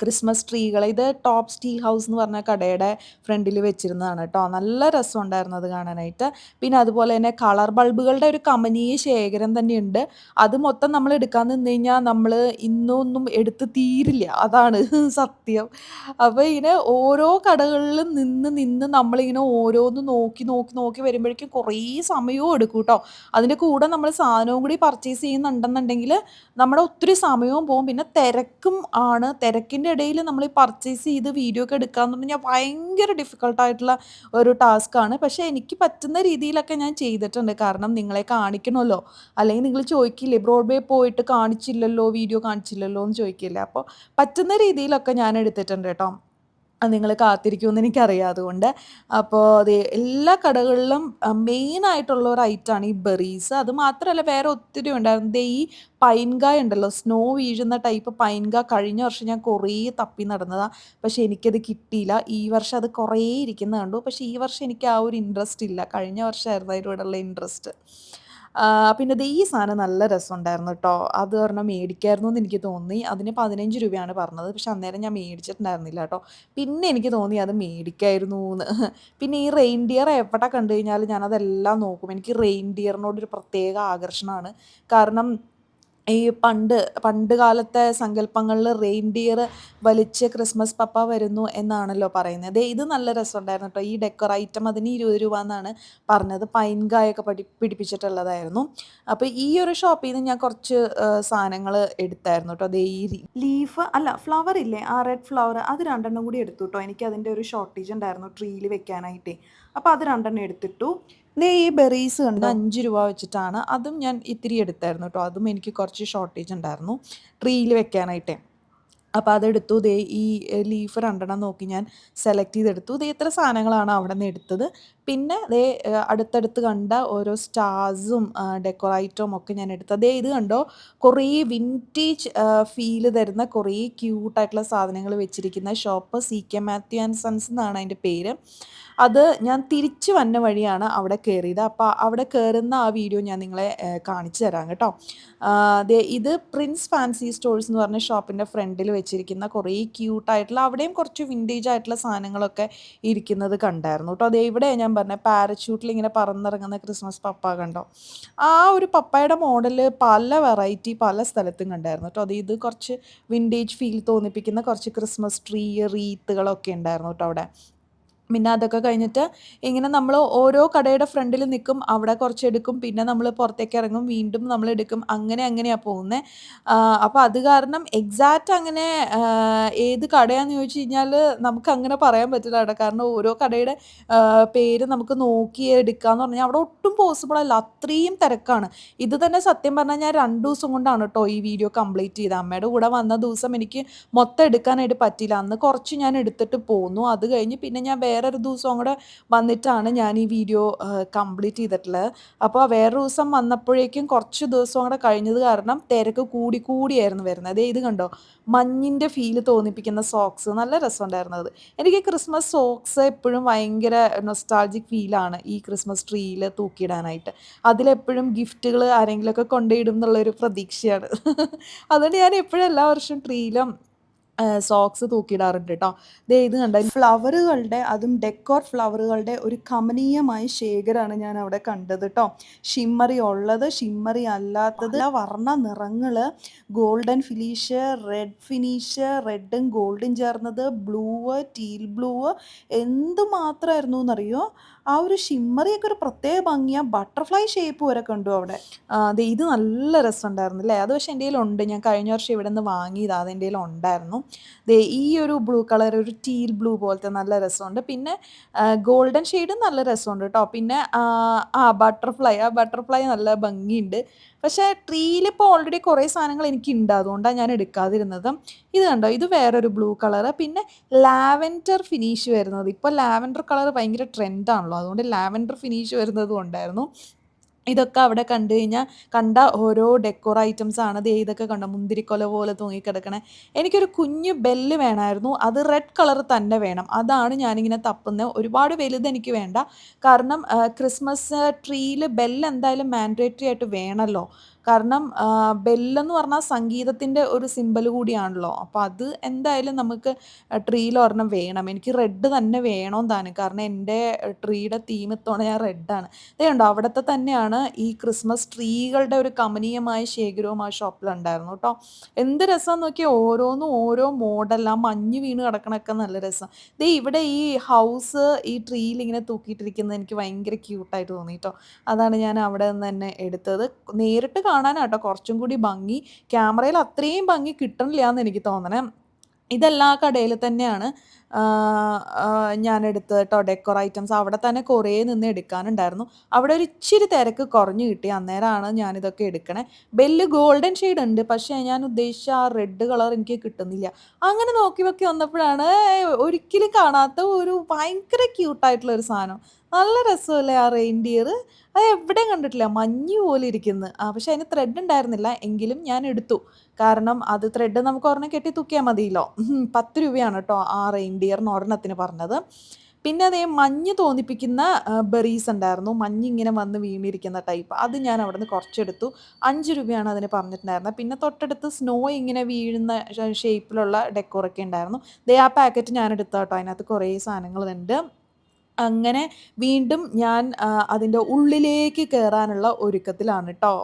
ക്രിസ്മസ് ട്രീകൾ ഇത് ടോപ്പ് സ്റ്റീൽ ഹൗസ് എന്ന് പറഞ്ഞ കടയുടെ ഫ്രണ്ടിൽ വെച്ചിരുന്നതാണ് കേട്ടോ നല്ല രസമുണ്ടായിരുന്നു അത് കാണാനായിട്ട്. പിന്നെ അതുപോലെ തന്നെ കളർ ബൾബുകളുടെ ഒരു കമനീയ ശേഖരം തന്നെയുണ്ട്. അത് മൊത്തം നമ്മൾ എടുക്കാൻ നിന്ന് കഴിഞ്ഞാൽ നമ്മൾ ഇന്നൊന്നും എടുത്ത് തീരില്ല. അതാണ് സത്യം. അപ്പോൾ ഇങ്ങനെ ഓരോ കടകളിലും നിന്ന് നിന്ന് നമ്മളിങ്ങനെ ഓരോന്ന് നോക്കി നോക്കി നോക്കി വരുമ്പോഴേക്കും കുറേ സമയവും എടുക്കും കേട്ടോ അതിന്റെ കൂടെ നമ്മൾ സാധനവും കൂടി പർച്ചേസ് ചെയ്യുന്നുണ്ടെന്നുണ്ടെങ്കിൽ നമ്മുടെ ഒത്തിരി സമയവും പോകും. പിന്നെ തിരക്കും ആണ്. തിരക്കിന്റെ ഇടയിൽ നമ്മൾ ഈ പർച്ചേസ് ചെയ്ത് വീഡിയോ ഒക്കെ എടുക്കാന്ന് പറഞ്ഞാൽ ഭയങ്കര ഡിഫിക്കൽട്ടായിട്ടുള്ള ഒരു ടാസ്ക്കാണ് പക്ഷേ എനിക്ക് പറ്റുന്ന രീതിയിലൊക്കെ ഞാൻ ചെയ്തിട്ടുണ്ട്. കാരണം നിങ്ങളെ കാണിക്കണമല്ലോ. അല്ലെങ്കിൽ നിങ്ങൾ ചോദിക്കില്ലേ ബ്രോഡ്വേ പോയിട്ട് കാണിച്ചില്ലല്ലോ വീഡിയോ കാണിച്ചില്ലല്ലോ എന്ന് ചോദിക്കില്ലേ? അപ്പോൾ പറ്റുന്ന രീതിയിലൊക്കെ ഞാൻ എടുത്തിട്ടുണ്ട് കേട്ടോ. നിങ്ങൾ കാത്തിരിക്കുമെന്ന് എനിക്കറിയാം. അതുകൊണ്ട് അപ്പോൾ അത് എല്ലാ കടകളിലും മെയിൻ ആയിട്ടുള്ള ഒരു ഐറ്റമാണ് ഈ ബെറീസ്. അത് മാത്രമല്ല വേറെ ഒത്തിരി ഉണ്ടായിരുന്നു. ദേ ഈ പൈൻകായ ഉണ്ടല്ലോ സ്നോ വീഴുന്ന ടൈപ്പ് പൈൻക കഴിഞ്ഞ വർഷം ഞാൻ കുറേ തപ്പി നടന്നതാണ് പക്ഷേ എനിക്കത് കിട്ടിയില്ല. ഈ വർഷം അത് കുറേ ഇരിക്കുന്ന കണ്ടു. പക്ഷേ ഈ വർഷം എനിക്ക് ആ ഒരു ഇൻട്രസ്റ്റ് ഇല്ല. കഴിഞ്ഞ വർഷമായിരുന്നു അതിനോടുള്ള ഇൻട്രസ്റ്റ് പിന്നെ ദേ ഈ സാധനം നല്ല രസമുണ്ടായിരുന്നു കേട്ടോ അത് പറഞ്ഞാൽ മേടിക്കായിരുന്നു എന്ന് എനിക്ക് തോന്നി. അതിന് പതിനഞ്ച് രൂപയാണ് പറഞ്ഞത്. പക്ഷെ അന്നേരം ഞാൻ മേടിച്ചിട്ടുണ്ടായിരുന്നില്ല കേട്ടോ പിന്നെ എനിക്ക് തോന്നി അത് മേടിക്കായിരുന്നു എന്ന്. പിന്നെ ഈ റെയിൻഡിയർ എവിടെ കണ്ടു കഴിഞ്ഞാൽ ഞാനതെല്ലാം നോക്കും. എനിക്ക് റെയിൻഡിയറിനോടൊരു പ്രത്യേക ആകർഷണമാണ്. കാരണം ഈ പണ്ട് പണ്ട് കാലത്തെ സങ്കല്പങ്ങളിൽ റെയിൻഡിയർ വലിച്ച് ക്രിസ്മസ് പപ്പ വരുന്നു എന്നാണല്ലോ പറയുന്നത്. ദേ ഇത് നല്ല രസമുണ്ടായിരുന്നു കേട്ടോ ഈ ഡെക്കർ ഐറ്റം അതിന് ഇരുപത് രൂപ എന്നാണ് പറഞ്ഞത്. പൈൻകായൊക്കെ പഠി പിടിപ്പിച്ചിട്ടുള്ളതായിരുന്നു. അപ്പോൾ ഈ ഒരു ഷോപ്പിൽ നിന്ന് ഞാൻ കുറച്ച് സാധനങ്ങൾ എടുത്തായിരുന്നു കേട്ടോ ദേ ഈ ലീഫ് അല്ല ഫ്ലവർ ഇല്ലേ? ആ റെഡ് ഫ്ലവർ അത് രണ്ടെണ്ണം കൂടി എടുത്തു കേട്ടോ എനിക്ക് അതിന്റെ ഒരു ഷോർട്ടേജ് ഉണ്ടായിരുന്നു ട്രീയിൽ വെക്കാനായിട്ടേ. അപ്പോൾ അത് രണ്ടെണ്ണം എടുത്തിട്ടു. ദേ ഈ ബെറീസ് കണ്ട്? അഞ്ച് രൂപ വെച്ചിട്ടാണ്. അതും ഞാൻ ഇത്തിരി എടുത്തായിരുന്നു കേട്ടോ അതും എനിക്ക് കുറച്ച് ഷോർട്ടേജ് ഉണ്ടായിരുന്നു. ട്രീയിൽ വെക്കാനായിട്ട്. അപ്പോൾ അതെടുത്തു. ദേ ഈ ലീഫ് രണ്ടെണ്ണം നോക്കി ഞാൻ സെലക്ട് ചെയ്തെടുത്തു. ദേ ഇത്ര സാധനങ്ങളാണ് അവിടെ നിന്ന് എടുത്തത്. പിന്നെ ദേ അടുത്തടുത്ത് കണ്ട ഓരോ സ്റ്റാർസും ഡെക്കോറൈറ്റും ഒക്കെ ഞാൻ എടുത്തു. അതേ ഇത് കണ്ടോ? കുറേ വിന്റേജ് ഫീൽ തരുന്ന കുറേ ക്യൂട്ടായിട്ടുള്ള സാധനങ്ങൾ വെച്ചിരിക്കുന്ന shop C K Mathew and sons എന്നാണ് അതിന്റെ പേര്. അത് ഞാൻ തിരിച്ചു വന്ന വഴിയാണ് അവിടെ കയറിയത് അപ്പോൾ അവിടെ കയറുന്ന ആ വീഡിയോ ഞാൻ നിങ്ങളെ കാണിച്ചു തരാം കേട്ടോ. ഇത് പ്രിൻസ് ഫാൻസി സ്റ്റോഴ്സ് എന്ന് പറഞ്ഞ ഷോപ്പിന്റെ ഫ്രണ്ടിൽ വെച്ചിരിക്കുന്ന കുറേ ക്യൂട്ടായിട്ടുള്ള അവിടെയും കുറച്ച് വിന്റേജ് ആയിട്ടുള്ള സാധനങ്ങളൊക്കെ ഇരിക്കുന്നത് കണ്ടായിരുന്നു കേട്ടോ. അതേ ഇവിടെ ഞാൻ പറഞ്ഞ പാരച്യൂട്ടിൽ ഇങ്ങനെ പറന്നിറങ്ങുന്ന ക്രിസ്മസ് പപ്പ കണ്ടോ? ആ ഒരു പപ്പയുടെ മോഡൽ പല വെറൈറ്റി പല സ്ഥലത്തും കണ്ടായിരുന്നു കേട്ടോ. അത് ഇത് കുറച്ച് വിന്റേജ് ഫീൽ തോന്നിപ്പിക്കുന്ന കുറച്ച് ക്രിസ്മസ് ട്രീ റീത്തുകളൊക്കെ ഉണ്ടായിരുന്നു കേട്ടോ അവിടെ. പിന്നെ അതൊക്കെ കഴിഞ്ഞിട്ട് ഇങ്ങനെ നമ്മൾ ഓരോ കടയുടെ ഫ്രണ്ടിൽ നിൽക്കും അവിടെ കുറച്ച് എടുക്കും പിന്നെ നമ്മൾ പുറത്തേക്ക് ഇറങ്ങും വീണ്ടും നമ്മൾ എടുക്കും അങ്ങനെ അങ്ങനെയാണ് പോകുന്നത് അപ്പോൾ അത് കാരണം എക്സാക്റ്റ് അങ്ങനെ ഏത് കടയാണെന്ന് ചോദിച്ചു കഴിഞ്ഞാൽ നമുക്ക് അങ്ങനെ പറയാൻ പറ്റില്ല കേട്ടോ. കാരണം ഓരോ കടയുടെ പേര് നമുക്ക് നോക്കി എടുക്കാന്ന് പറഞ്ഞാൽ അവിടെ ഒട്ടും പോസിബിൾ അല്ല. അത്രയും തിരക്കാണ്. ഇത് തന്നെ സത്യം പറഞ്ഞാൽ ഞാൻ രണ്ട് ദിവസം കൊണ്ടാണ് കേട്ടോ ഈ വീഡിയോ കംപ്ലീറ്റ് ചെയ്ത് അമ്മയുടെ കൂടെ വന്ന ദിവസം എനിക്ക് മൊത്തം എടുക്കാനായിട്ട് പറ്റിയില്ല. അന്ന് കുറച്ച് ഞാൻ എടുത്തിട്ട് പോന്നു. അത് കഴിഞ്ഞ് പിന്നെ ഞാൻ വേറൊരു ദിവസം കൂടെ വന്നിട്ടാണ് ഞാൻ ഈ വീഡിയോ കംപ്ലീറ്റ് ചെയ്തിട്ടുള്ളത്. അപ്പോൾ വേറൊരു ദിവസം വന്നപ്പോഴേക്കും കുറച്ച് ദിവസം കൂടെ കഴിഞ്ഞത് കാരണം തിരക്ക് കൂടി കൂടിയായിരുന്നു വരുന്നത്. ഇത് കണ്ടോ? മഞ്ഞിന്റെ ഫീൽ തോന്നിപ്പിക്കുന്ന സോക്സ് നല്ല രസമുണ്ടായിരുന്നത് എനിക്ക് ക്രിസ്മസ് സോക്സ് എപ്പോഴും ഭയങ്കര നൊസ്റ്റാൾജിക് ഫീലാണ് ഈ ക്രിസ്മസ് ട്രീയിൽ തൂക്കിയിടാനായിട്ട്. അതിലെപ്പോഴും ഗിഫ്റ്റുകൾ ആരെങ്കിലുമൊക്കെ കൊണ്ടുപോയിടും എന്നുള്ളൊരു പ്രതീക്ഷയാണ്. അതുകൊണ്ട് ഞാൻ എപ്പോഴും എല്ലാ വർഷവും ട്രീയിലും സോക്സ് തൂക്കിയിടാറുണ്ട് കേട്ടോ ദേ ഇത് കണ്ട ഫ്ലവറുകളുടെ അതും ഡെക്കോർ ഫ്ലവറുകളുടെ ഒരു കമനീയമായ ശേഖരമാണ് ഞാൻ അവിടെ കണ്ടത് കേട്ടോ ഷിമ്മറി ഉള്ളത് ഷിമ്മറി അല്ലാത്തത് വർണ നിറങ്ങൾ ഗോൾഡൻ ഫിനിഷ് റെഡ് ഫിനിഷ് റെഡും ഗോൾഡും ചേർന്നത് ബ്ലൂവ് ടീൽ ബ്ലൂവ് എന്ത് മാത്രമായിരുന്നു എന്നറിയോ? ആ ഒരു ഷിമ്മറിയൊക്കെ ഒരു പ്രത്യേക ഭംഗിയാ ബട്ടർഫ്ലൈ ഷേപ്പ് വരെ കണ്ടു അവിടെ. അതെ ഇത് നല്ല രസമുണ്ടായിരുന്നു അല്ലേ? അത് പക്ഷേ എന്റെ കയ്യിലുണ്ട്. ഞാൻ കഴിഞ്ഞ വർഷം ഇവിടെ നിന്ന് വാങ്ങിയത്. അത് എന്റെ ഉണ്ടായിരുന്നു ദേ ഈ ഒരു ബ്ലൂ കളർ ഒരു ടീൽ ബ്ലൂ പോലത്തെ നല്ല രസമുണ്ട്. പിന്നെ ഗോൾഡൻ ഷെയ്ഡും നല്ല രസമുണ്ട് കേട്ടോ. പിന്നെ ആ ബട്ടർഫ്ലൈ ആ ബട്ടർഫ്ലൈ നല്ല ഭംഗിയുണ്ട്. പക്ഷേ ട്രീയിൽ ഇപ്പോൾ ഓൾറെഡി കുറേ സാധനങ്ങൾ എനിക്ക് ഉണ്ട് അതുകൊണ്ടാണ് ഞാൻ എടുക്കാതിരുന്നത്. ഇത് കണ്ടോ? ഇത് വേറൊരു ബ്ലൂ കളറ് പിന്നെ ലാവൻഡർ ഫിനിഷ് വരുന്നത്. ഇപ്പോൾ ലാവൻഡർ കളർ ഭയങ്കര ട്രെൻഡാണല്ലോ അതുകൊണ്ട് ലാവൻഡർ ഫിനിഷ് വരുന്നതും ഉണ്ടായിരുന്നു ഇതൊക്കെ അവിടെ കണ്ടു കഴിഞ്ഞാൽ കണ്ട ഓരോ ഡെക്കോർ ഐറ്റംസ് ആണ്. ദേ ഇതൊക്കെ കണ്ട? മുന്തിരിക്കൊല പോലെ തൂങ്ങിക്കിടക്കണേ. എനിക്കൊരു കുഞ്ഞ് ബെല്ല് വേണമായിരുന്നു അത് റെഡ് കളർ തന്നെ വേണം. അതാണ് ഞാനിങ്ങനെ തപ്പുന്നത് ഒരുപാട് വലുത് എനിക്ക് വേണ്ട. കാരണം ക്രിസ്മസ് ട്രീയിൽ ബെല്ല് എന്തായാലും മാൻഡേറ്ററി ആയിട്ട് വേണമല്ലോ കാരണം ബെല്ലെന്ന് പറഞ്ഞാൽ സംഗീതത്തിന്റെ ഒരു സിമ്പൽ കൂടിയാണല്ലോ. അപ്പോൾ അത് എന്തായാലും നമുക്ക് ട്രീയിലൊരെണ്ണം വേണം. എനിക്ക് റെഡ് തന്നെ വേണം താനും. കാരണം എന്റെ ട്രീയുടെ തീം ഇത്തവണ ഞാൻ റെഡാണ് ഇതുണ്ടോ അവിടുത്തെ തന്നെയാണ് ഈ ക്രിസ്മസ് ട്രീകളുടെ ഒരു കമനീയമായ ശേഖരവും ആ ഷോപ്പിലുണ്ടായിരുന്നു കേട്ടോ എന്ത് രസം നോക്കിയാൽ ഓരോന്നും ഓരോ മോഡലാണ് മഞ്ഞ് വീണ് കിടക്കണൊക്കെ നല്ല രസം. ദേ ഇവിടെ ഈ ഹൗസ് ഈ ട്രീയിൽ ഇങ്ങനെ തൂക്കിയിട്ടിരിക്കുന്നത് എനിക്ക് ഭയങ്കര ക്യൂട്ടായിട്ട് തോന്നി കേട്ടോ അതാണ് ഞാൻ അവിടെ നിന്ന് തന്നെ എടുത്തത്. നേരിട്ട് കാണാനാട്ടോ. കുറച്ചും കൂടി ഭംഗി. ക്യാമറയിൽ അത്രയും ഭംഗി കിട്ടണില്ല എന്ന് എനിക്ക് തോന്നണേ. ഇതെല്ലാ കടയിൽ തന്നെയാണ്. ഞാൻ എടുത്തത് കേട്ടോ ഡെക്കോർ ഐറ്റംസ് അവിടെ തന്നെ കുറേ നിന്ന് എടുക്കാനുണ്ടായിരുന്നു. അവിടെ ഒരു ഇച്ചിരി തിരക്ക് കുറഞ്ഞു കിട്ടി. അന്നേരമാണ് ഞാനിതൊക്കെ എടുക്കണേ. ബെല്ല് ഗോൾഡൻ ഷെയ്ഡ് ഉണ്ട്. പക്ഷേ ഞാൻ ഉദ്ദേശിച്ച ആ റെഡ് കളർ എനിക്ക് കിട്ടുന്നില്ല. അങ്ങനെ നോക്കി നോക്കി വന്നപ്പോഴാണ് ഒരിക്കലും കാണാത്ത ഒരു ഭയങ്കര ക്യൂട്ടായിട്ടുള്ള ഒരു സാധനം. നല്ല രസമല്ലേ ആ റെയിൻഡിയർ അത് എവിടെയും കണ്ടിട്ടില്ല. മഞ്ഞ് പോലെ ഇരിക്കുന്നു. ആ പക്ഷെ അതിന് ത്രെഡ് ഉണ്ടായിരുന്നില്ല. എങ്കിലും ഞാൻ എടുത്തു. കാരണം അത് ത്രെഡ് നമുക്ക് ഒരെണ്ണം കെട്ടി തൂക്കിയാൽ മതിയല്ലോ. പത്ത് രൂപയാണ് കേട്ടോ ആ റെയിൻഡിയറിന് ഒരെണ്ണത്തിന് പറഞ്ഞത്. പിന്നെ അതേ മഞ്ഞ് തോന്നിപ്പിക്കുന്ന ബെറീസ് ഉണ്ടായിരുന്നു. മഞ്ഞ് ഇങ്ങനെ വന്ന് വീണിരിക്കുന്ന ടൈപ്പ് അത് ഞാൻ അവിടെ നിന്ന് കുറച്ചെടുത്തു. അഞ്ച് രൂപയാണ് അതിന് പറഞ്ഞിട്ടുണ്ടായിരുന്നത്. പിന്നെ തൊട്ടടുത്ത് സ്നോ ഇങ്ങനെ വീഴുന്ന ഷേപ്പിലുള്ള ഡെക്കോറൊക്കെ ഉണ്ടായിരുന്നു. ദേ ആ പാക്കറ്റ് ഞാൻ എടുത്ത കേട്ടോ അതിനകത്ത് കുറേ സാധനങ്ങളുണ്ട്. അങ്ങനെ വീണ്ടും ഞാൻ അതിന്റെ ഉള്ളിലേക്ക് കയറാനുള്ള ഒരുക്കത്തിലാണ് കേട്ടോ